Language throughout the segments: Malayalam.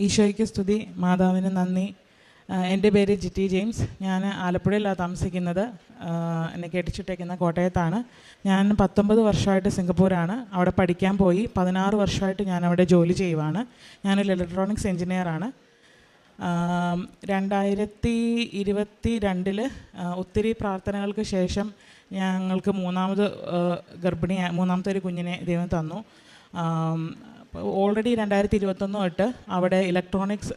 ഈശോയ്ക്ക് സ്തുതി. മാതാവിന് നന്ദി. എന്റെ പേര് ജിറ്റി ജെയിംസ്. ഞാൻ ആലപ്പുഴയിലാണ് താമസിക്കുന്നത്. എന്നെ കെട്ടിച്ചിട്ടേക്കുന്ന കോട്ടയത്താണ്. ഞാൻ പത്തൊമ്പത് വർഷമായിട്ട് സിംഗപ്പൂരാണ്. അവിടെ പഠിക്കാൻ പോയി. പതിനാറ് വർഷമായിട്ട് ഞാൻ അവിടെ ജോലി ചെയ്യുവാണ്. ഞാനൊരു ഇലക്ട്രോണിക്സ് എഞ്ചിനീയറാണ് രണ്ടായിരത്തി ഇരുപത്തി രണ്ടിൽ ഒത്തിരി പ്രാർത്ഥനകൾക്ക് ശേഷം ഞങ്ങൾക്ക് മൂന്നാമത് ഗർഭിണിയായി ഗർഭിണി മൂന്നാമത്തെ ഒരു കുഞ്ഞിനെ ദൈവം തന്നു. ഓൾറെഡി രണ്ടായിരത്തി ഇരുപത്തൊന്ന് തൊട്ട് അവിടെ ഇലക്ട്രോണിക്സ്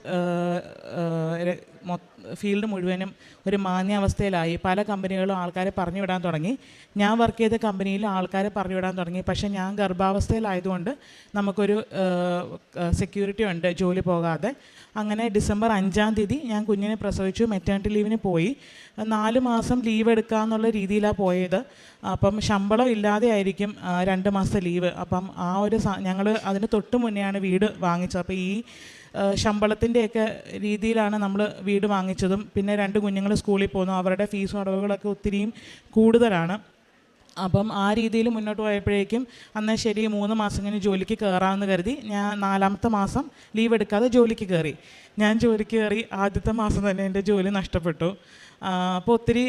ഫീൽഡ് മുഴുവനും ഒരു മാന്യാവസ്ഥയിലായി. പല കമ്പനികളും ആൾക്കാരെ പറഞ്ഞു വിടാൻ തുടങ്ങി. ഞാൻ വർക്ക് ചെയ്ത കമ്പനിയിൽ ആൾക്കാരെ പറഞ്ഞു വിടാൻ തുടങ്ങി. പക്ഷേ ഞാൻ ഗർഭാവസ്ഥയിലായതുകൊണ്ട് നമുക്കൊരു സെക്യൂരിറ്റി ഉണ്ട് ജോലി പോകാതെ. അങ്ങനെ ഡിസംബർ അഞ്ചാം തീയതി ഞാൻ കുഞ്ഞിനെ പ്രസവിച്ചു മെറ്റേണിറ്റി ലീവിന് പോയി. നാല് മാസം ലീവ് എടുക്കാന്നുള്ള രീതിയിലാണ് പോയത്. അപ്പം ശമ്പളം ഇല്ലാതെ ആയിരിക്കും രണ്ട് മാസത്തെ ലീവ് അപ്പം ആ ഒരു ഞങ്ങൾ അതിന് തൊട്ട് മുന്നെയാണ് വീട് വാങ്ങിച്ചത്. അപ്പോൾ ഈ ശമ്പളത്തിന്റെയൊക്കെ രീതിയിലാണ് നമ്മൾ വീട് വാങ്ങിച്ചതും. പിന്നെ രണ്ട് കുഞ്ഞുങ്ങൾ സ്കൂളിൽ പോകുന്നു. അവരുടെ ഫീസും അടവുകളൊക്കെ ഒത്തിരിയും കൂടുതലാണ്. അപ്പം ആ രീതിയിൽ മുന്നോട്ട് പോയപ്പോഴേക്കും അന്ന് ശരി മൂന്ന് മാസം കഴിഞ്ഞ് ജോലിക്ക് കയറാമെന്ന് കരുതി. ഞാൻ നാലാമത്തെ മാസം ലീവ് എടുക്കാതെ ജോലിക്ക് കയറി. ഞാൻ ജോലിക്ക് കയറി ആദ്യത്തെ മാസം തന്നെ എന്റെ ജോലി നഷ്ടപ്പെട്ടു. അപ്പോൾ ഒത്തിരി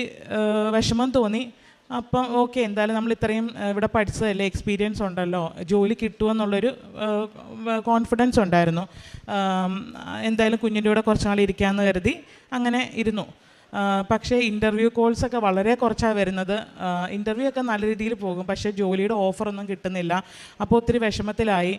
വിഷമം തോന്നി. അപ്പം ഓക്കെ എന്തായാലും നമ്മൾ ഇത്രയും ഇവിടെ പഠിച്ചതല്ലേ എക്സ്പീരിയൻസ് ഉണ്ടല്ലോ ജോലി കിട്ടുമെന്നുള്ളൊരു കോൺഫിഡൻസ് ഉണ്ടായിരുന്നു. എന്തായാലും കുഞ്ഞിന്റെ കൂടെ കുറച്ച് നാൾ ഇരിക്കാമെന്ന് കരുതി അങ്ങനെ ഇരുന്നു. പക്ഷേ ഇന്റർവ്യൂ കോൾസൊക്കെ വളരെ കുറച്ചാണ് വരുന്നത്. ഇന്റർവ്യൂ ഒക്കെ നല്ല രീതിയിൽ പോകും. പക്ഷേ ജോലിയുടെ ഓഫറൊന്നും കിട്ടുന്നില്ല. അപ്പോൾ ഒത്തിരി വിഷമത്തിലായി.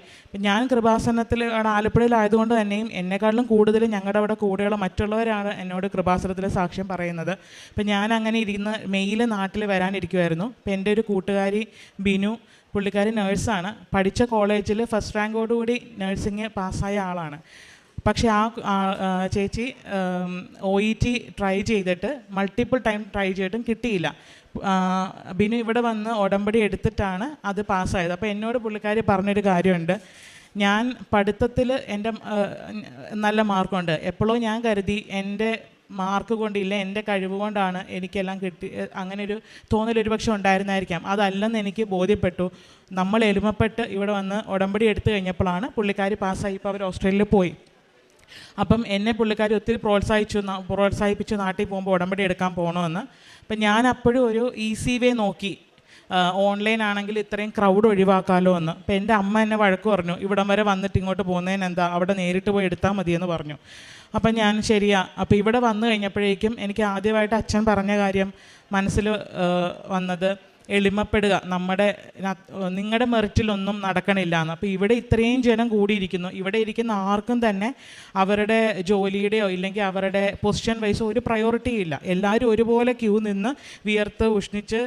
ഞാൻ കൃപാസനത്തിൽ ആലപ്പുഴയിലായതുകൊണ്ട് തന്നെയും എന്നെക്കാളും കൂടുതൽ ഞങ്ങളുടെ അവിടെ കൂടെയുള്ള മറ്റുള്ളവരാണ് എന്നോട് കൃപാസനത്തിൽ സാക്ഷ്യം പറയുന്നത്. അപ്പം ഞാൻ അങ്ങനെ ഇരിക്കുന്ന മെയിൽ നാട്ടിൽ വരാനിരിക്കുമായിരുന്നു അപ്പം എന്റെ ഒരു കൂട്ടുകാരി ബിനു പുള്ളിക്കാരി നേഴ്സാണ് പഠിച്ച കോളേജിൽ ഫസ്റ്റ് റാങ്കോടുകൂടി നേഴ്സിങ് പാസ്സായ ആളാണ്. പക്ഷേ ആ ചേച്ചി ഒ ഇ ടി ട്രൈ ചെയ്തിട്ട് മൾട്ടിപ്പിൾ ടൈം ട്രൈ ചെയ്തിട്ടും കിട്ടിയില്ല. ബിനു ഇവിടെ വന്ന് ഉടമ്പടി എടുത്തിട്ടാണ് അത് പാസ്സായത്. അപ്പോൾ എന്നോട് പുള്ളിക്കാരി പറഞ്ഞൊരു കാര്യമുണ്ട്. ഞാൻ പഠിത്തത്തിൽ എന്റെ നല്ല മാർക്കുണ്ട്. എപ്പോഴും ഞാൻ കരുതി എന്റെ മാർക്ക് കൊണ്ടില്ല എന്റെ കഴിവ് കൊണ്ടാണ് എനിക്കെല്ലാം കിട്ടി അങ്ങനെ ഒരു തോന്നൽ ഒരുപക്ഷെ ഉണ്ടായിരുന്നായിരിക്കാം. അതല്ലെന്ന് എനിക്ക് ബോധ്യപ്പെട്ടു. നമ്മൾ എളിമപ്പെട്ട് ഇവിടെ വന്ന് ഉടമ്പടി എടുത്തു കഴിഞ്ഞപ്പോഴാണ് പുള്ളിക്കാരി പാസ്സായി. ഇപ്പോൾ അവർ ഓസ്ട്രേലിയയിൽ പോയി. അപ്പം എന്നെ പുള്ളിക്കാരി ഒത്തിരി പ്രോത്സാഹിച്ചു പ്രോത്സാഹിപ്പിച്ചു നാട്ടിൽ പോകുമ്പോൾ ഉടമ്പടി എടുക്കാൻ പോകണമെന്ന് അപ്പം ഞാൻ അപ്പോഴും ഒരു ഈസി വേ നോക്കി. ഓൺലൈൻ ആണെങ്കിൽ ഇത്രയും ക്രൗഡ് ഒഴിവാക്കാമല്ലോ എന്ന്. അപ്പം എന്റെ അമ്മ എന്നെ വഴക്ക് പറഞ്ഞു ഇവിടം വരെ വന്നിട്ട് ഇങ്ങോട്ട് പോകുന്നതിന് എന്താ അവിടെ നേരിട്ട് പോയി എടുത്താൽ മതിയെന്ന് പറഞ്ഞു. അപ്പം ഞാൻ ശരിയാ. അപ്പോൾ ഇവിടെ വന്നു കഴിഞ്ഞപ്പോഴേക്കും എനിക്ക് ആദ്യമായിട്ട് അച്ഛൻ പറഞ്ഞ കാര്യം മനസ്സിൽ വന്നത് എളിമപ്പെടുക. നമ്മുടെ നിങ്ങളുടെ മെറിറ്റിലൊന്നും നടക്കണില്ല എന്ന്. അപ്പോൾ ഇവിടെ ഇത്രയും ജനം കൂടിയിരിക്കുന്നു. ഇവിടെ ഇരിക്കുന്ന ആർക്കും തന്നെ അവരുടെ ജോലിയുടെയോ ഇല്ലെങ്കിൽ അവരുടെ പൊസിഷൻ വൈസോ ഒരു പ്രയോറിറ്റി ഇല്ല. എല്ലാവരും ഒരുപോലെ ക്യൂ നിന്ന് വിയർത്ത് ഉഷ്ണിച്ച്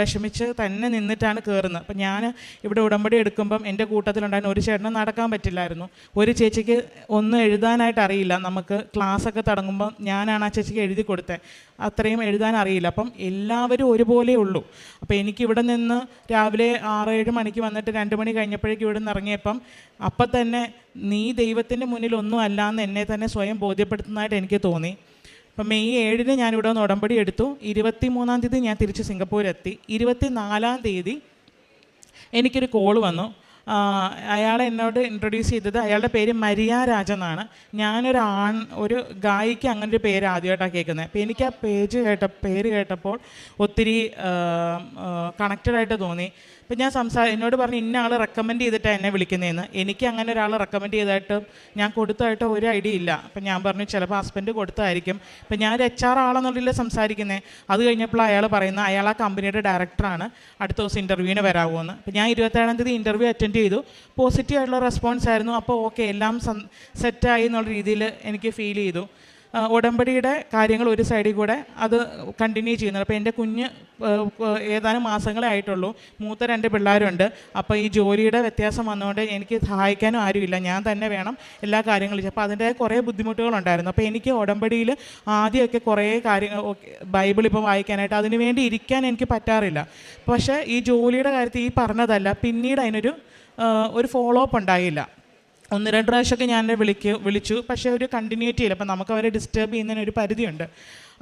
വിഷമിച്ച് തന്നെ നിന്നിട്ടാണ് കയറുന്നത് അപ്പം ഞാൻ ഇവിടെ ഉടമ്പടി എടുക്കുമ്പം എന്റെ കൂട്ടത്തിലുണ്ടായിരുന്ന ഒരു ചേട്ടനും നടക്കാൻ പറ്റില്ലായിരുന്നു. ഒരു ചേച്ചിക്ക് ഒന്നും എഴുതാനായിട്ട് അറിയില്ല. നമുക്ക് ക്ലാസ്സൊക്കെ തുടങ്ങുമ്പം ഞാനാണ് ആ ചേച്ചിക്ക് എഴുതി കൊടുത്തത്. അത്രയും എഴുതാൻ അറിയില്ല. അപ്പം എല്ലാവരും ഒരുപോലെ ഉള്ളൂ. അപ്പോൾ എനിക്ക് ഇവിടെ നിന്ന് രാവിലെ ആറ് ഏഴ് മണിക്ക് വന്നിട്ട് രണ്ട് മണി കഴിഞ്ഞപ്പോഴേക്കും ഇവിടെ നിന്ന് ഇറങ്ങിയപ്പം അപ്പം തന്നെ നീ ദൈവത്തിന്റെ മുന്നിൽ ഒന്നും അല്ലാന്ന് എന്നെ തന്നെ സ്വയം ബോധ്യപ്പെടുത്തുന്നതായിട്ട് എനിക്ക് തോന്നി. അപ്പം മെയ് ഏഴിന് ഞാൻ ഇവിടെ നിന്ന് ഉടമ്പടി എടുത്തു. ഇരുപത്തി മൂന്നാം തീയതി ഞാൻ തിരിച്ച് സിംഗപ്പൂരെത്തി. ഇരുപത്തി നാലാം തീയതി എനിക്കൊരു കോൾ വന്നു. അയാൾ എന്നോട് ഇൻട്രൊഡ്യൂസ് ചെയ്തത് അയാളുടെ പേര് മരിയ രാജ എന്നാണ്. ഞാനൊരു ആൺ ഒരു ഗായിക്ക് അങ്ങനെ ഒരു പേര് ആദ്യമായിട്ടാണ് കേൾക്കുന്നത്. അപ്പോൾ എനിക്ക് ആ പേജ് കേട്ട പേര് കേട്ടപ്പോൾ ഒത്തിരി കണക്റ്റഡ് ആയിട്ട് തോന്നി. അപ്പം ഞാൻ സംസാരം എന്നോട് പറഞ്ഞു ഇന്ന ആൾ റെക്കമെൻഡ് ചെയ്തിട്ടാണ് എന്നെ വിളിക്കുന്നതെന്ന് എനിക്ക് അങ്ങനെ ഒരാൾ റെക്കമെൻഡ് ചെയ്തായിട്ട് ഞാൻ കൊടുത്തതായിട്ട് ഒരു ഐഡിയ ഇല്ല. അപ്പം ഞാൻ പറഞ്ഞു ചിലപ്പോൾ ഹസ്ബൻഡ് കൊടുത്തായിരിക്കും. ഇപ്പം ഞാൻ ഒരു എച്ച് ആർ ആളെന്നുള്ളിൽ സംസാരിക്കുന്നത് അത് കഴിഞ്ഞപ്പോൾ അയാൾ പറയുന്നത് അയാൾ ആ കമ്പനിയുടെ ഡയറക്ടറാണ് അടുത്ത ദിവസം ഇന്റർവ്യൂവിന് വരാമോ എന്ന് അപ്പം ഞാൻ ഇരുപത്തേഴാം തീയതി ഇന്റർവ്യൂ അറ്റൻഡ് ചെയ്തു. പോസിറ്റീവ് ആയിട്ടുള്ള റെസ്പോൺസ് ആയിരുന്നു. അപ്പോൾ ഓക്കെ എല്ലാം സെറ്റായി എന്നുള്ള രീതിയിൽ എനിക്ക് ഫീൽ ചെയ്തു. ഉടമ്പടിയുടെ കാര്യങ്ങൾ ഒരു സൈഡിൽ കൂടെ അത് കണ്ടിന്യൂ ചെയ്യുന്നത് അപ്പോൾ എന്റെ കുഞ്ഞ് ഏതാനും മാസങ്ങളേ ആയിട്ടുള്ളൂ. മൂത്ത രണ്ട് പിള്ളേരുണ്ട്. അപ്പോൾ ഈ ജോലിയുടെ വ്യത്യാസം വന്നുകൊണ്ട് എനിക്ക് സഹായിക്കാനും ആരുമില്ല. ഞാൻ തന്നെ വേണം എല്ലാ കാര്യങ്ങളും ചെയ്യും. അപ്പോൾ അതിന്റെ കുറേ ബുദ്ധിമുട്ടുകളുണ്ടായിരുന്നു. അപ്പോൾ എനിക്ക് ഉടമ്പടിയിൽ ആദ്യമൊക്കെ കുറേ കാര്യങ്ങൾ ബൈബിൾ ഇപ്പോൾ വായിക്കാനായിട്ട് അതിനുവേണ്ടി ഇരിക്കാൻ എനിക്ക് പറ്റാറില്ല. പക്ഷേ ഈ ജോലിയുടെ കാര്യത്തിൽ ഈ പറഞ്ഞതല്ല. പിന്നീട് അതിനൊരു ഒരു ഫോളോ അപ്പ് ഉണ്ടായില്ല. ഒന്ന് രണ്ട് പ്രാവശ്യമൊക്കെ ഞാൻ വിളിക്ക് വിളിച്ചു. പക്ഷേ ഒരു കണ്ടിന്യൂറ്റി ഇല്ല. അപ്പം നമുക്ക് അവരെ ഡിസ്റ്റർബ് ചെയ്യുന്നതിന് ഒരു പരിധിയുണ്ട്.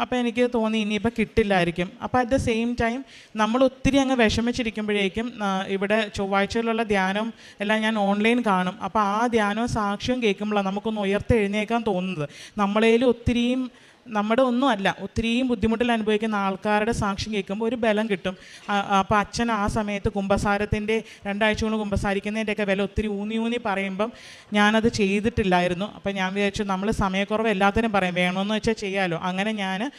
അപ്പോൾ എനിക്ക് തോന്നി ഇനിയിപ്പോൾ കിട്ടില്ലായിരിക്കും. അപ്പോൾ അറ്റ് ദ സെയിം ടൈം നമ്മൾ ഒത്തിരി അങ്ങ് വിഷമിച്ചിരിക്കുമ്പോഴേക്കും ഇവിടെ ചൊവ്വാഴ്ചയിലുള്ള ധ്യാനം എല്ലാം ഞാൻ ഓൺലൈൻ കാണും. അപ്പോൾ ആ ധ്യാനവും സാക്ഷ്യവും കേൾക്കുമ്പോഴാണ് നമുക്കൊന്ന് ഉയർത്തെഴുന്നേക്കാൻ തോന്നുന്നത്. നമ്മളേലും ഒത്തിരിയും നമ്മുടെ ഒന്നും അല്ല. ഒത്തിരിയും ബുദ്ധിമുട്ടിൽ അനുഭവിക്കുന്ന ആൾക്കാരുടെ സാക്ഷ്യം കേൾക്കുമ്പോൾ ഒരു ബലം കിട്ടും. അപ്പോൾ അച്ഛൻ ആ സമയത്ത് കുംഭസാരത്തിന്റെ രണ്ടാഴ്ച കൊണ്ട് കുംഭസാരിക്കുന്നതിന്റെയൊക്കെ വില ഒത്തിരി ഊന്നി ഊന്നി പറയുമ്പം ഞാനത് ചെയ്തിട്ടില്ലായിരുന്നു. അപ്പം ഞാൻ വിചാരിച്ചു നമ്മൾ സമയക്കുറവ് എല്ലാത്തിനും പറയും. വേണമെന്ന് വെച്ചാൽ ചെയ്യാമല്ലോ അങ്ങനെ ഞാൻ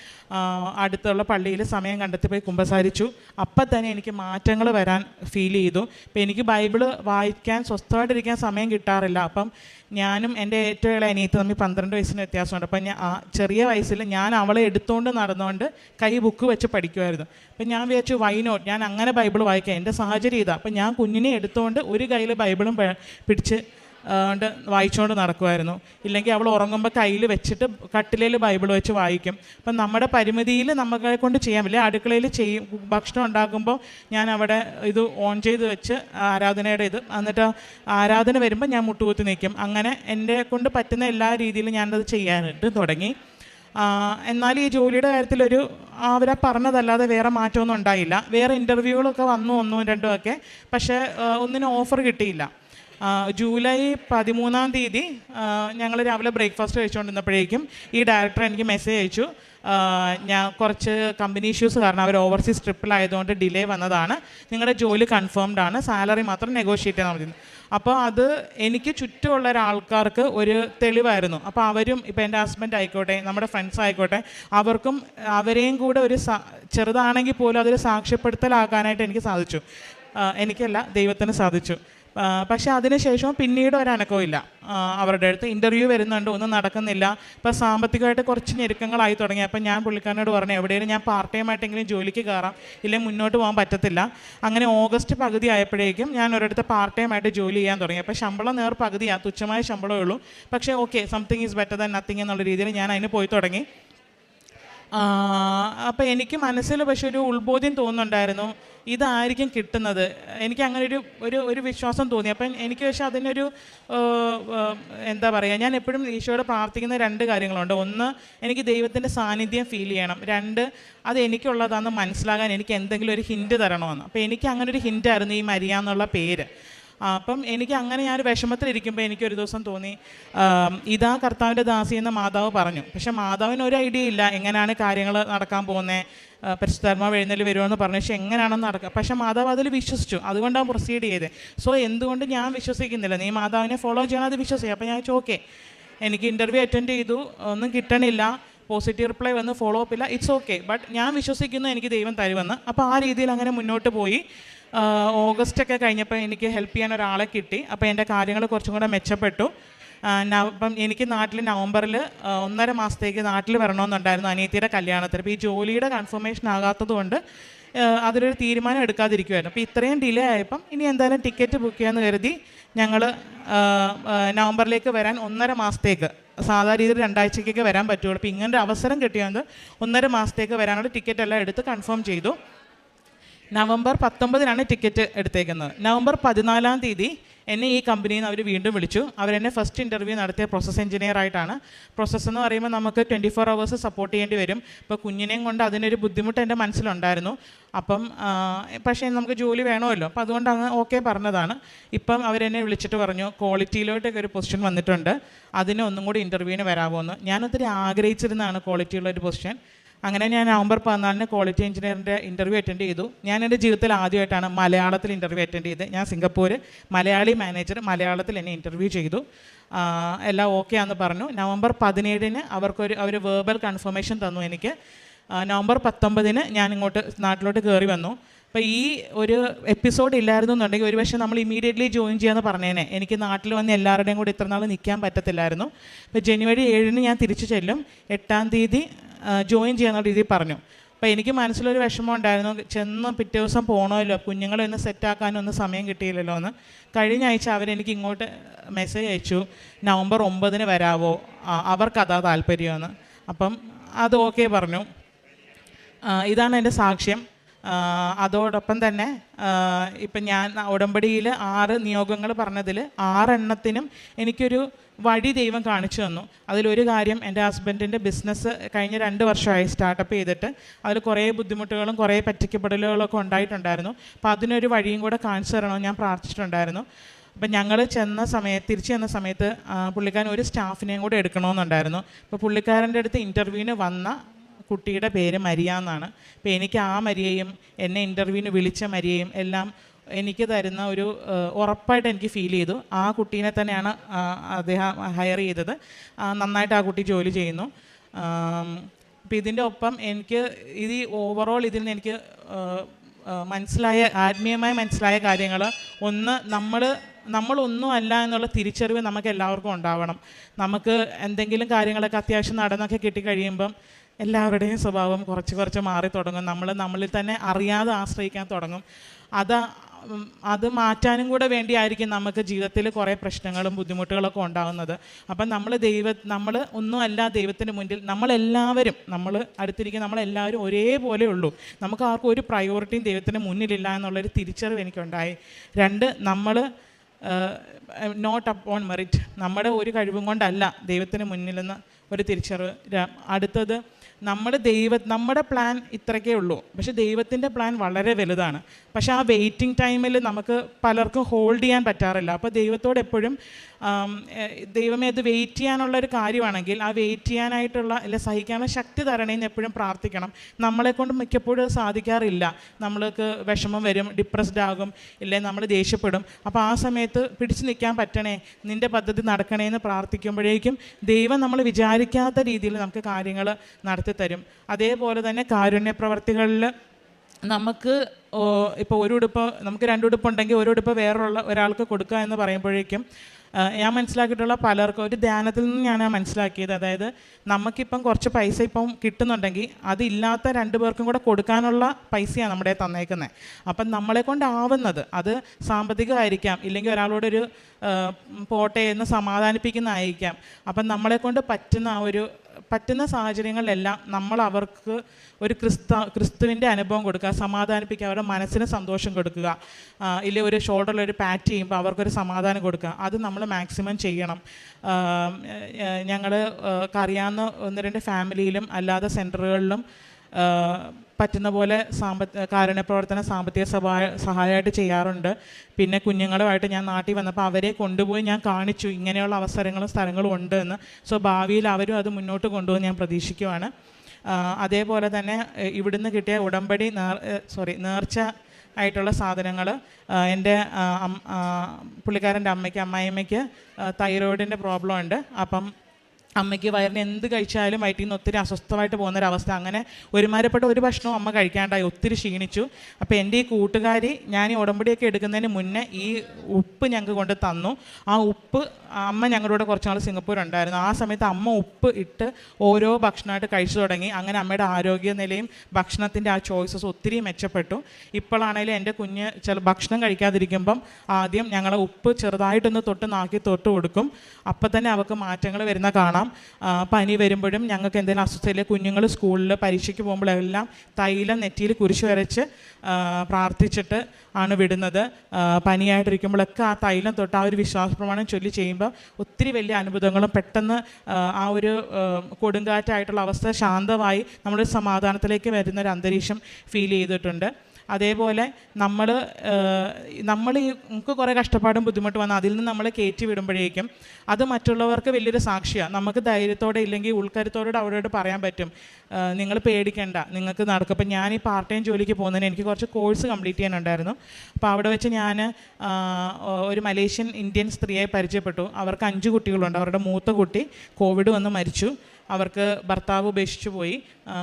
അടുത്തുള്ള പള്ളിയിൽ സമയം കണ്ടെത്തി പോയി കുംഭസാരിച്ചു. അപ്പം തന്നെ എനിക്ക് മാറ്റങ്ങൾ വരാൻ ഫീൽ ചെയ്തു. ഇപ്പം എനിക്ക് ബൈബിൾ വായിക്കാൻ സ്വസ്ഥമായിട്ടിരിക്കാൻ സമയം കിട്ടാറില്ല. അപ്പം ഞാനും എന്റെ ഏറ്റവും ഇളയ അനിയത്ത് തമ്മിൽ പന്ത്രണ്ട് വയസ്സിന് വ്യത്യാസമുണ്ട്. അപ്പം ഞാൻ ആ ചെറിയ വയസ്സിൽ ഞാൻ അവളെ എടുത്തുകൊണ്ട് നടന്നുകൊണ്ട് കൈ ബുക്ക് വെച്ച് പഠിക്കുമായിരുന്നു അപ്പം ഞാൻ വിചാരിച്ചു വൈ നോട്ട് ഞാൻ അങ്ങനെ ബൈബിൾ വായിക്കാം. എന്റെ സാഹചര്യം ഇതാണ് അപ്പം ഞാൻ കുഞ്ഞിനെ എടുത്തുകൊണ്ട് ഒരു കയ്യിൽ ബൈബിളും പിടിച്ച് കൊണ്ട് വായിച്ചുകൊണ്ട് നടക്കുമായിരുന്നു ഇല്ലെങ്കിൽ അവൾ ഉറങ്ങുമ്പോൾ കയ്യിൽ വെച്ചിട്ട് കട്ടിലയിൽ ബൈബിൾ വെച്ച് വായിക്കും. അപ്പം നമ്മുടെ പരിമിതിയിൽ നമ്മളെ കൊണ്ട് ചെയ്യാൻ പറ്റില്ല. അടുക്കളയിൽ ചെയ്യും ഭക്ഷണം ഉണ്ടാക്കുമ്പോൾ ഞാൻ അവിടെ ഇത് ഓൺ ചെയ്ത് വെച്ച് ആരാധനയുടെ ഇത് എന്നിട്ട് ആരാധന വരുമ്പോൾ ഞാൻ മുട്ടുകുത്തി നിൽക്കും. അങ്ങനെ എന്റെ കൊണ്ട് പറ്റുന്ന എല്ലാ രീതിയിലും ഞാനത് ചെയ്യാനായിട്ട് തുടങ്ങി. എന്നാൽ ഈ ജോലിയുടെ കാര്യത്തിലൊരു അവരെ പറഞ്ഞതല്ലാതെ വേറെ മാറ്റമൊന്നും ഉണ്ടായില്ല. വേറെ ഇന്റർവ്യൂകളൊക്കെ വന്നു ഒന്നും രണ്ടുമൊക്കെ പക്ഷേ ഒന്നിനും ഓഫർ കിട്ടിയില്ല. ജൂലൈ പതിമൂന്നാം തീയതി ഞങ്ങൾ രാവിലെ ബ്രേക്ക്ഫാസ്റ്റ് കഴിച്ചുകൊണ്ടിരുന്നപ്പോഴേക്കും ഈ ഡയറക്ടർ എനിക്ക് മെസ്സേജ് അയച്ചു. ഞാൻ കുറച്ച് കമ്പനി ഇഷ്യൂസ് കാരണം അവർ ഓവർസീസ് ട്രിപ്പിലായതുകൊണ്ട് ഡിലേ വന്നതാണ്. നിങ്ങളുടെ ജോലി കൺഫേംഡ് ആണ്. സാലറി മാത്രം നെഗോഷിയേറ്റ് ചെയ്താൽ മതി. അപ്പോൾ അത് എനിക്ക് ചുറ്റുമുള്ള ഒരാൾക്കാർക്ക് ഒരു തെളിവായിരുന്നു. അപ്പോൾ അവരും ഇപ്പോൾ എന്റെ ഹസ്ബൻഡ് ആയിക്കോട്ടെ നമ്മുടെ ഫ്രണ്ട്സ് ആയിക്കോട്ടെ അവർക്കും അവരെയും കൂടെ ഒരു ചെറുതാണെങ്കിൽ പോലും അതൊരു സാക്ഷ്യപ്പെടുത്തലാക്കാനായിട്ട് എനിക്ക് സാധിച്ചു. എനിക്കല്ല ദൈവത്തിന് സാധിച്ചു. പക്ഷേ അതിനുശേഷം പിന്നീട് ഒരനക്കവും ഇല്ല അവരുടെ അടുത്ത് ഇന്റർവ്യൂ വരുന്നുണ്ട് ഒന്നും നടക്കുന്നില്ല. ഇപ്പോൾ സാമ്പത്തികമായിട്ട് കുറച്ച് ഞെരുക്കങ്ങളായി തുടങ്ങി. അപ്പം ഞാൻ പുള്ളിക്കാരനോട് പറഞ്ഞു എവിടെയെങ്കിലും ഞാൻ പാർട്ട് ടൈം ആയിട്ടെങ്കിലും ജോലിക്ക് കയറാം. ഇല്ലെങ്കിൽ മുന്നോട്ട് പോകാൻ പറ്റത്തില്ല. അങ്ങനെ ഓഗസ്റ്റ് പകുതി ആയപ്പോഴേക്കും ഞാൻ ഒരിടത്ത് പാർട്ട് ടൈം ആയിട്ട് ജോലി ചെയ്യാൻ തുടങ്ങി. അപ്പോൾ ശമ്പളം നേർ പകുതിയാണ് തുച്ഛമായ ശമ്പളമേ ഉള്ളൂ. പക്ഷേ okay something is better than nothing എന്നുള്ള രീതിയിൽ ഞാൻ അതിന് പോയി തുടങ്ങി. അപ്പോൾ എനിക്ക് മനസ്സിൽ പക്ഷെ ഒരു ഉൾബോധ്യം തോന്നുന്നുണ്ടായിരുന്നു ഇതായിരിക്കും കിട്ടുന്നത്. എനിക്ക് അങ്ങനെ ഒരു ഒരു ഒരു വിശ്വാസം തോന്നി. അപ്പം എനിക്ക് പക്ഷെ അതിനൊരു എന്താ പറയുക ഞാൻ എപ്പോഴും ഈശോയോട് പ്രാർത്ഥിക്കുന്ന രണ്ട് കാര്യങ്ങളുണ്ട്. ഒന്ന് എനിക്ക് ദൈവത്തിന്റെ സാന്നിധ്യം ഫീൽ ചെയ്യണം. രണ്ട് അത് എനിക്കുള്ളതാണെന്ന് മനസ്സിലാകാൻ എനിക്ക് എന്തെങ്കിലും ഒരു ഹിന്റ് തരണമെന്ന്. അപ്പോൾ എനിക്ക് അങ്ങനെ ഒരു ഹിൻഡായിരുന്നു ഈ മരിയ എന്നുള്ള പേര്. അപ്പം എനിക്ക് അങ്ങനെ ഞാൻ വിഷമത്തിലിരിക്കുമ്പോൾ എനിക്കൊരു ദിവസം തോന്നി ഇതാ കർത്താവിന്റെ ദാസി എന്ന് മാതാവ് പറഞ്ഞു. പക്ഷെ മാതാവിന് ഒരു ഐഡിയ ഇല്ല എങ്ങനെയാണ് കാര്യങ്ങൾ നടക്കാൻ പോകുന്നത് പരിശുദ്ധാത്മാവ് എഴുന്നേൽ വരുമെന്ന് പറഞ്ഞു. പക്ഷെ എങ്ങനെയാണെന്ന് നടക്കുക പക്ഷെ മാതാവ് അതിൽ വിശ്വസിച്ചു. അതുകൊണ്ടാണ് പ്രൊസീഡ് ചെയ്തത് സോ എന്തുകൊണ്ട് ഞാൻ വിശ്വസിക്കുന്നില്ല? നീ മാതാവിനെ ഫോളോ ചെയ്യണം അത് വിശ്വസിക്കുക അപ്പം ഞാൻ ഓക്കെ എനിക്ക് ഇന്റർവ്യൂ അറ്റൻഡ് ചെയ്തു ഒന്നും കിട്ടണില്ല പോസിറ്റീവ് റിപ്ലൈ വന്ന് ഫോളോ അപ്പ് ഇല്ല ഇറ്റ്സ് ഓക്കെ ബട്ട് ഞാൻ വിശ്വസിക്കുന്നു എനിക്ക് ദൈവം തരുമെന്ന്. അപ്പോൾ ആ രീതിയിൽ അങ്ങനെ മുന്നോട്ട് പോയി. ഓഗസ്റ്റ് ഒക്കെ കഴിഞ്ഞപ്പോൾ എനിക്ക് ഹെൽപ്പ് ചെയ്യാൻ ഒരാളെ കിട്ടി. അപ്പോൾ എന്റെ കാര്യങ്ങൾ കുറച്ചും കൂടെ മെച്ചപ്പെട്ടു. അപ്പം എനിക്ക് നാട്ടിൽ നവംബറിൽ ഒന്നര മാസത്തേക്ക് നാട്ടിൽ വരണമെന്നുണ്ടായിരുന്നു അനിയത്തിയുടെ കല്യാണത്തിന്. അപ്പോൾ ഈ ജോലിയുടെ കൺഫർമേഷൻ ആകാത്തത് കൊണ്ട് ആഹ് അതിലൊരു തീരുമാനം എടുക്കാതിരിക്കുമായിരുന്നു അപ്പോൾ ഇത്രയും ഡിലേ ആയപ്പം ഇനി എന്തായാലും ടിക്കറ്റ് ബുക്ക് ചെയ്യാമെന്ന് കരുതി ഞങ്ങൾ നവംബറിലേക്ക് വരാൻ ഒന്നര മാസത്തേക്ക്. സാധാരണ രീതിയിൽ രണ്ടാഴ്ചയ്ക്കൊക്കെ വരാൻ പറ്റുള്ളൂ. അപ്പോൾ ഇങ്ങനൊരു അവസരം കിട്ടിയത് ഒന്നര മാസത്തേക്ക് വരാനുള്ള ടിക്കറ്റ് എല്ലാം എടുത്ത് കൺഫേം ചെയ്തു. നവംബർ പത്തൊമ്പതിനാണ് ടിക്കറ്റ് എടുത്തേക്കുന്നത്. നവംബർ പതിനാലാം തീയതി എന്നെ ഈ കമ്പനിയിൽ നിന്ന് അവർ വീണ്ടും വിളിച്ചു. അവരെന്നെ ഫസ്റ്റ് ഇന്റർവ്യൂ നടത്തിയ പ്രോസസ് എഞ്ചിനീയർ ആയിട്ടാണ്. പ്രോസസ്സ് എന്ന് പറയുമ്പോൾ നമുക്ക് ട്വന്റി ഫോർ അവേഴ്സ് സപ്പോർട്ട് ചെയ്യേണ്ടി വരും. ഇപ്പോൾ കുഞ്ഞിനെയും കൊണ്ട് അതിനൊരു ബുദ്ധിമുട്ട് എന്റെ മനസ്സിലുണ്ടായിരുന്നു. അപ്പം പക്ഷേ നമുക്ക് ജോലി വേണമല്ലോ. അപ്പം അതുകൊണ്ട് അങ്ങ് ഓക്കെ പറഞ്ഞതാണ്. ഇപ്പം അവരെന്നെ വിളിച്ചിട്ട് പറഞ്ഞു ക്വാളിറ്റിയിലോട്ടൊക്കെ ഒരു പൊസിഷൻ വന്നിട്ടുണ്ട്. അതിന് ഒന്നും കൂടി ഇന്റർവ്യൂവിന് വരാമോ എന്ന് ഞാനൊത്തിരി ആഗ്രഹിച്ചിരുന്നതാണ് ക്വാളിറ്റിയുള്ള ഒരു പൊസിഷൻ അങ്ങനെ ഞാൻ നവംബർ പതിനാലിന് ക്വാളിറ്റി എഞ്ചിനീയറിന്റെ ഇന്റർവ്യൂ അറ്റൻഡ് ചെയ്തു. ഞാൻ എന്റെ ജീവിതത്തിൽ ആദ്യമായിട്ടാണ് മലയാളത്തിൽ ഇന്റർവ്യൂ അറ്റൻഡ് ചെയ്തത്. ഞാൻ സിംഗപ്പൂർ മലയാളി മാനേജർ മലയാളത്തിൽ എന്നെ ഇന്റർവ്യൂ ചെയ്തു. എല്ലാം ഓക്കെ ആണെന്ന് പറഞ്ഞു. നവംബർ പതിനേഴിന് അവർക്കൊരു അവർ വേർബൽ കൺഫർമേഷൻ തന്നു എനിക്ക്. നവംബർ പത്തൊമ്പതിന് ഞാൻ ഇങ്ങോട്ട് നാട്ടിലോട്ട് കയറി വന്നു. അപ്പോൾ ഈ ഒരു എപ്പിസോഡ് ഇല്ലായിരുന്നു എന്നുണ്ടെങ്കിൽ ഒരുപക്ഷെ നമ്മൾ ഇമീഡിയറ്റ്ലി ജോയിൻ ചെയ്യാമെന്ന് പറഞ്ഞേനെ. എനിക്ക് നാട്ടിൽ വന്ന് എല്ലാവരുടെയും കൂടി ഇത്ര നാൾ നിൽക്കാൻ പറ്റത്തില്ലായിരുന്നു. അപ്പോൾ ജനുവരി ഏഴിന് ഞാൻ തിരിച്ചു ചെല്ലും. എട്ടാം തീയതി ജോയിൻ ചെയ്യാന്ന രീതിയിൽ പറഞ്ഞു. അപ്പോൾ എനിക്ക് മനസ്സിലൊരു വിഷമം ഉണ്ടായിരുന്നു. ചെന്ന് പിറ്റേ ദിവസം പോകണമല്ലോ കുഞ്ഞുങ്ങളെ ഒന്ന് സെറ്റാക്കാനും ഒന്നും സമയം കിട്ടിയില്ലല്ലോ എന്ന്. കഴിഞ്ഞ ആഴ്ച അവരെനിക്ക് ഇങ്ങോട്ട് മെസ്സേജ് അയച്ചു. നവംബർ ഒമ്പതിന് വരാവോ? അവർക്കതാ താല്പര്യമെന്ന് അപ്പം അത് ഓക്കെ പറഞ്ഞു. ഇതാണ് എന്റെ സാക്ഷ്യം. അതോടൊപ്പം തന്നെ ഇപ്പം ഞാൻ ഉടമ്പടിയിൽ ആറ് നിയോഗങ്ങൾ പറഞ്ഞതിൽ ആറെണ്ണത്തിനും എനിക്കൊരു വഴി ദൈവം കാണിച്ചു തന്നു. അതിലൊരു കാര്യം എന്റെ ഹസ്ബൻഡിന്റെ ബിസിനസ് കഴിഞ്ഞ രണ്ട് വർഷമായി സ്റ്റാർട്ടപ്പ് ചെയ്തിട്ട് അതിൽ കുറേ ബുദ്ധിമുട്ടുകളും കുറേ പറ്റിക്കപ്പെടലുകളൊക്കെ ഉണ്ടായിട്ടുണ്ടായിരുന്നു. അപ്പോൾ അതിനൊരു വഴിയും കൂടെ കാണിച്ചു തരണമെന്ന് ഞാൻ പ്രാർത്ഥിച്ചിട്ടുണ്ടായിരുന്നു. അപ്പം ഞങ്ങൾ ചെന്ന സമയത്ത് തിരിച്ചു ചെന്ന സമയത്ത് പുള്ളിക്കാരൻ ഒരു സ്റ്റാഫിനെയും കൂടെ എടുക്കണമെന്നുണ്ടായിരുന്നു. അപ്പോൾ പുള്ളിക്കാരന്റെ അടുത്ത് ഇന്റർവ്യൂവിന് വന്ന കുട്ടിയുടെ പേര് മരിയ എന്നാണ്. അപ്പോൾ എനിക്ക് ആ മരിയയും എന്നെ ഇന്റർവ്യൂവിന് വിളിച്ച മരിയയും എല്ലാം എനിക്ക് തരുന്ന ഒരു ഉറപ്പായിട്ട് എനിക്ക് ഫീൽ ചെയ്തു. ആ കുട്ടീനെ തന്നെയാണ് അദ്ദേഹം ഹയർ ചെയ്തത്. നന്നായിട്ട് ആ കുട്ടി ജോലി ചെയ്യുന്നു. അപ്പോൾ ഇതിന്റെ ഒപ്പം എനിക്ക് ഇത് ഓവറോൾ ഇതിൽ നിന്ന് എനിക്ക് മനസ്സിലായ ആത്മീയമായി മനസ്സിലായ കാര്യങ്ങൾ. ഒന്ന് നമ്മൾ നമ്മളൊന്നും അല്ല എന്നുള്ള തിരിച്ചറിവ് നമുക്ക് എല്ലാവർക്കും ഉണ്ടാവണം. നമുക്ക് എന്തെങ്കിലും കാര്യങ്ങളൊക്കെ അത്യാവശ്യം നടന്നൊക്കെ കിട്ടിക്കഴിയുമ്പം എല്ലാവരുടെയും സ്വഭാവം കുറച്ച് കുറച്ച് മാറി തുടങ്ങും. നമ്മൾ നമ്മളിൽ തന്നെ അറിയാതെ ആശ്രയിക്കാൻ തുടങ്ങും. അത് അത് മാറ്റാനും കൂടെ വേണ്ടിയായിരിക്കും നമുക്ക് ജീവിതത്തിൽ കുറേ പ്രശ്നങ്ങളും ബുദ്ധിമുട്ടുകളൊക്കെ ഉണ്ടാകുന്നത് അപ്പം നമ്മൾ ദൈവ നമ്മൾ ഒന്നുമല്ല ദൈവത്തിന് മുന്നിൽ. നമ്മളെല്ലാവരും നമ്മൾ അടുത്തിരിക്കുന്ന നമ്മളെല്ലാവരും ഒരേപോലെ ഉള്ളൂ. നമുക്ക് ആർക്കും ഒരു പ്രയോറിറ്റിയും ദൈവത്തിന് മുന്നിലില്ല എന്നുള്ളൊരു തിരിച്ചറിവ് എനിക്കുണ്ടായി. രണ്ട് നമ്മൾ നോട്ട് അപ്പോൺ മെറിറ്റ് നമ്മുടെ ഒരു കഴിവും കൊണ്ടല്ല ദൈവത്തിന് മുന്നിൽ നിന്ന് ഒരു തിരിച്ചറിവ്. അടുത്തത് നമ്മുടെ ദൈവ നമ്മുടെ പ്ലാൻ ഇത്രയ്ക്കേ ഉള്ളൂ. പക്ഷെ ദൈവത്തിന്റെ പ്ലാൻ വളരെ വലുതാണ്. പക്ഷെ ആ വെയിറ്റിംഗ് ടൈമിൽ നമുക്ക് പലർക്കും ഹോൾഡ് ചെയ്യാൻ പറ്റാറില്ല. അപ്പോൾ ദൈവത്തോട് എപ്പോഴും ദൈവമേ അത് വെയിറ്റ് ചെയ്യാനുള്ള ഒരു കാര്യമാണെങ്കിൽ ആ വെയിറ്റ് ചെയ്യാനായിട്ടുള്ള അല്ലെ സഹിക്കാനുള്ള ശക്തി തരണേന്ന് എപ്പോഴും പ്രാർത്ഥിക്കണം. നമ്മളെ കൊണ്ട് മിക്കപ്പോഴും സാധിക്കാറില്ല. നമ്മൾക്ക് വിഷമം വരും ഡിപ്രസ്ഡ് ആകും ഇല്ലേ നമ്മൾ ദേഷ്യപ്പെടും. അപ്പോൾ ആ സമയത്ത് പിടിച്ചു നിൽക്കാൻ പറ്റണേ നിന്റെ പദ്ധതി നടക്കണേ എന്ന് പ്രാർത്ഥിക്കുമ്പോഴേക്കും ദൈവം നമ്മൾ വിചാരിക്കാത്ത രീതിയിൽ നമുക്ക് കാര്യങ്ങൾ നടത്തി തരും. അതേപോലെ തന്നെ കാരുണ്യ പ്രവർത്തികളിൽ നമുക്ക് ഇപ്പോൾ ഒരു ഉടുപ്പ് നമുക്ക് രണ്ട് ഉടുപ്പുണ്ടെങ്കിൽ ഒരു ഉടുപ്പ് വേറെയുള്ള ഒരാൾക്ക് കൊടുക്കുക എന്ന് പറയുമ്പോഴേക്കും ഞാൻ മനസ്സിലാക്കിയിട്ടുള്ള പലർക്കും ഒരു ധ്യാനത്തിൽ നിന്ന് ഞാൻ മനസ്സിലാക്കിയത്. അതായത് നമുക്കിപ്പം കുറച്ച് പൈസ ഇപ്പം കിട്ടുന്നുണ്ടെങ്കിൽ അതില്ലാത്ത രണ്ട് പേർക്കും കൂടെ കൊടുക്കാനുള്ള പൈസയാണ് നമ്മുടെ തന്നേക്കുന്നത് അപ്പം നമ്മളെ കൊണ്ടാവുന്നത് അത് സാമ്പത്തികമായിരിക്കാം. ഇല്ലെങ്കിൽ ഒരാളോടൊരു പോട്ടെ എന്ന് സമാധാനിപ്പിക്കുന്നതായിരിക്കാം. അപ്പം നമ്മളെ കൊണ്ട് പറ്റുന്ന ആ ഒരു പറ്റുന്ന സാഹചര്യങ്ങളിലെല്ലാം നമ്മൾ അവർക്ക് ഒരു ക്രിസ്ത ക്രിസ്തുവിന്റെ അനുഭവം കൊടുക്കുക സമാധാനിപ്പിക്കുക അവരുടെ മനസ്സിന് സന്തോഷം കൊടുക്കുക ഇല്ലെ ഒരു ഷോൾഡറിൽ ഒരു പാറ്റ് ചെയ്യുമ്പോൾ അവർക്കൊരു സമാധാനം കൊടുക്കുക. അത് നമ്മൾ മാക്സിമം ചെയ്യണം. ഞങ്ങൾ അറിയാവുന്ന ഒന്ന് രണ്ട് ഫാമിലിയിലും അല്ലാതെ സെന്ററുകളിലും പറ്റുന്ന പോലെ സാമ്പത്തിക കാരുണ്യ പ്രവർത്തന സാമ്പത്തിക സഹായ സഹായമായിട്ട് ചെയ്യാറുണ്ട്. പിന്നെ കുഞ്ഞുങ്ങളുമായിട്ട് ഞാൻ നാട്ടിൽ വന്നപ്പോൾ അവരെ കൊണ്ടുപോയി ഞാൻ കാണിച്ചു. ഇങ്ങനെയുള്ള അവസരങ്ങളും സ്ഥലങ്ങളും ഉണ്ട് എന്ന്. സോ ഭാവിയിൽ അവരും അത് മുന്നോട്ട് കൊണ്ടുപോകും ഞാൻ പ്രതീക്ഷിക്കുവാണ്. അതേപോലെ തന്നെ ഇവിടുന്ന് കിട്ടിയ ഉടമ്പടി നേർ സോറി നേർച്ച ആയിട്ടുള്ള സാധനങ്ങൾ എന്റെ പുള്ളിക്കാരന്റെ അമ്മയ്ക്ക് അമ്മായിയമ്മയ്ക്ക് തൈറോയിഡിന്റെ പ്രോബ്ലം ഉണ്ട്. അപ്പം അമ്മയ്ക്ക് വയറിന് എന്ത് കഴിച്ചാലും വയറ്റിൽ നിന്ന് ഒത്തിരി അസ്വസ്ഥമായിട്ട് പോകുന്നൊരവസ്ഥ. അങ്ങനെ ഒരുമാരപ്പെട്ട ഒരു ഭക്ഷണവും അമ്മ കഴിക്കാണ്ടായി ഒത്തിരി ക്ഷീണിച്ചു. അപ്പോൾ എന്റെ ഈ കൂട്ടുകാരി ഞാൻ ഈ ഉടമ്പടിയൊക്കെ എടുക്കുന്നതിന് മുന്നേ ഈ ഉപ്പ് ഞങ്ങൾക്ക് കൊണ്ട് തന്നു. ആ ഉപ്പ് അമ്മ ഞങ്ങളുടെ കൂടെ കുറച്ച് നാൾ സിംഗപ്പൂർ ഉണ്ടായിരുന്നു. ആ സമയത്ത് അമ്മ ഉപ്പ് ഇട്ട് ഓരോ ഭക്ഷണമായിട്ട് കഴിച്ചു തുടങ്ങി. അങ്ങനെ അമ്മയുടെ ആരോഗ്യ നിലയും ഭക്ഷണത്തിന്റെ ആ ചോയ്സസ് ഒത്തിരി മെച്ചപ്പെട്ടു. ഇപ്പോഴാണെങ്കിലും എന്റെ കുഞ്ഞ് ചില ഭക്ഷണം കഴിക്കാതിരിക്കുമ്പം ആദ്യം ഞങ്ങൾ ഉപ്പ് ചെറുതായിട്ടൊന്ന് തൊട്ട് നാക്കി തൊട്ട് കൊടുക്കും. അപ്പം തന്നെ അവർക്ക് മാറ്റങ്ങൾ വരുന്ന കാണാം. ആ, പനി വരുമ്പോഴും ഞങ്ങൾക്ക് എന്തെങ്കിലും അസ്വസ്ഥയിൽ കുഞ്ഞുങ്ങൾ സ്കൂളിൽ പരീക്ഷയ്ക്ക് പോകുമ്പോഴെല്ലാം തൈലം നെറ്റിയിൽ കുരിശ് വരച്ച് പ്രാർത്ഥിച്ചിട്ട് ആണ് വിടുന്നത്. പനിയായിട്ടിരിക്കുമ്പോഴൊക്കെ ആ തൈലം തൊട്ട് ആ ഒരു വിശ്വാസപ്രമാണം ചൊല്ലി ചെയ്യുമ്പോൾ ഒത്തിരി വലിയ അനുഭവങ്ങളും പെട്ടെന്ന് ആ, ഒരു കൊടുങ്കാറ്റായിട്ടുള്ള അവസ്ഥ ശാന്തമായി നമ്മുടെ സമാധാനത്തിലേക്ക് വരുന്ന ഒരു അന്തരീക്ഷം ഫീൽ ചെയ്തിട്ടുണ്ട്. അതേപോലെ നമ്മൾ നമ്മൾ നമുക്ക് കുറേ കഷ്ടപ്പാടും ബുദ്ധിമുട്ട് വന്ന് അതിൽ നിന്ന് നമ്മൾ കയറ്റി വിടുമ്പോഴേക്കും അത് മറ്റുള്ളവർക്ക് വലിയൊരു സാക്ഷിയാണ് നമുക്ക് ധൈര്യത്തോടെ ഇല്ലെങ്കിൽ ഉൾക്കരുത്തോടെ അവരോട് പറയാൻ പറ്റും. നിങ്ങൾ പേടിക്കേണ്ട നിങ്ങൾക്ക് നടക്കും. അപ്പം ഞാൻ ഈ പാർട്ട് ടൈം ജോലിക്ക് പോകുന്നതിന് എനിക്ക് കുറച്ച് കോഴ്സ് കംപ്ലീറ്റ് ചെയ്യാനുണ്ടായിരുന്നു. അപ്പോൾ അവിടെ വെച്ച് ഞാൻ ഒരു മലേഷ്യൻ ഇന്ത്യൻ സ്ത്രീയെ പരിചയപ്പെട്ടു. അവർക്ക് അഞ്ച് കുട്ടികളുണ്ട്. അവരുടെ മൂത്ത കുട്ടി കോവിഡ് വന്ന് മരിച്ചു. അവർക്ക് ഭർത്താവ് ഉപേക്ഷിച്ചു പോയി.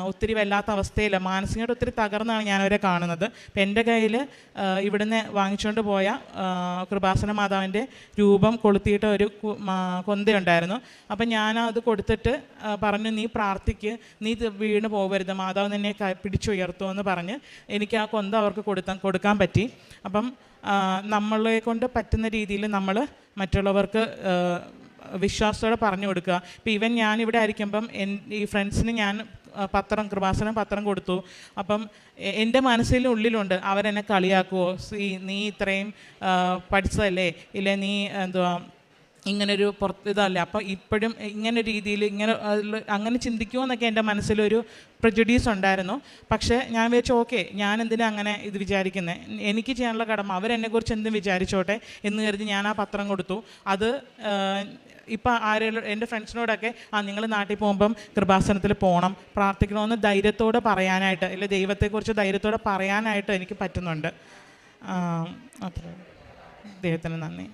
ഒത്തിരി വല്ലാത്ത അവസ്ഥയിൽ മാനസികമായിട്ട് ഒത്തിരി തകർന്നാണ് ഞാനവരെ കാണുന്നത്. അപ്പം എന്റെ കയ്യിൽ ഇവിടുന്ന് വാങ്ങിച്ചുകൊണ്ട് പോയ കൃപാസന മാതാവിന്റെ രൂപം കൊളുത്തിയിട്ട് ഒരു കൊന്തയുണ്ടായിരുന്നു. അപ്പം ഞാൻ അത് കൊടുത്തിട്ട് പറഞ്ഞു നീ പ്രാർത്ഥിക്ക്. നീ വീണ് പോകരുത് മാതാവ് നിന്നെ പിടിച്ചുയർത്തുമെന്ന് പറഞ്ഞ് എനിക്ക് ആ കൊന്ത അവർക്ക് കൊടുത്താൻ കൊടുക്കാൻ പറ്റി. അപ്പം നമ്മളെ കൊണ്ട് പറ്റുന്ന രീതിയിൽ നമ്മൾ മറ്റുള്ളവർക്ക് വിശ്വാസത്തോടെ പറഞ്ഞു കൊടുക്കുക. ഇപ്പം ഇവൻ ഇവിടെ ആയിരിക്കുമ്പം എൻ ഈ ഫ്രണ്ട്സിന് ഞാൻ പത്രം കൃപാസനം പത്രം കൊടുത്തു. അപ്പം എന്റെ മനസ്സിന്റെ ഉള്ളിലുണ്ട് അവരെന്നെ കളിയാക്കുമോ സീ നീ ഇത്രയും പഠിച്ചതല്ലേ? ഇല്ലെ നീ എന്തുവാ ഇങ്ങനൊരു പുറത്ത് ഇതല്ല? അപ്പം ഇപ്പോഴും ഇങ്ങനെ രീതിയിൽ ഇങ്ങനെ അങ്ങനെ ചിന്തിക്കുമോ എന്നൊക്കെ എന്റെ മനസ്സിലൊരു പ്രജുഡീസ് ഉണ്ടായിരുന്നു. പക്ഷേ ഞാൻ വിചാരിച്ചു ഓക്കെ ഞാൻ എന്തിനാ അങ്ങനെ ഇത് വിചാരിക്കുന്നത് എനിക്ക് ചെയ്യാനുള്ള കടമ അവരെന്നെക്കുറിച്ച് എന്തും വിചാരിച്ചോട്ടെ? എന്ന് കരുതി ഞാൻ ആ പത്രം കൊടുത്തു. അത് ഇപ്പം ആരെങ്കിലും എന്റെ ഫ്രണ്ട്സിനോടൊക്കെ ആ നിങ്ങൾ നാട്ടിൽ പോകുമ്പം കൃപാസനത്തിൽ പോകണം പ്രാർത്ഥിക്കണമെന്ന് ധൈര്യത്തോടെ പറയാനായിട്ട് അല്ലെ ദൈവത്തെക്കുറിച്ച് ധൈര്യത്തോടെ പറയാനായിട്ട് എനിക്ക് പറ്റുന്നുണ്ട്. അത്രേ. ദൈവത്തിന് നന്ദി.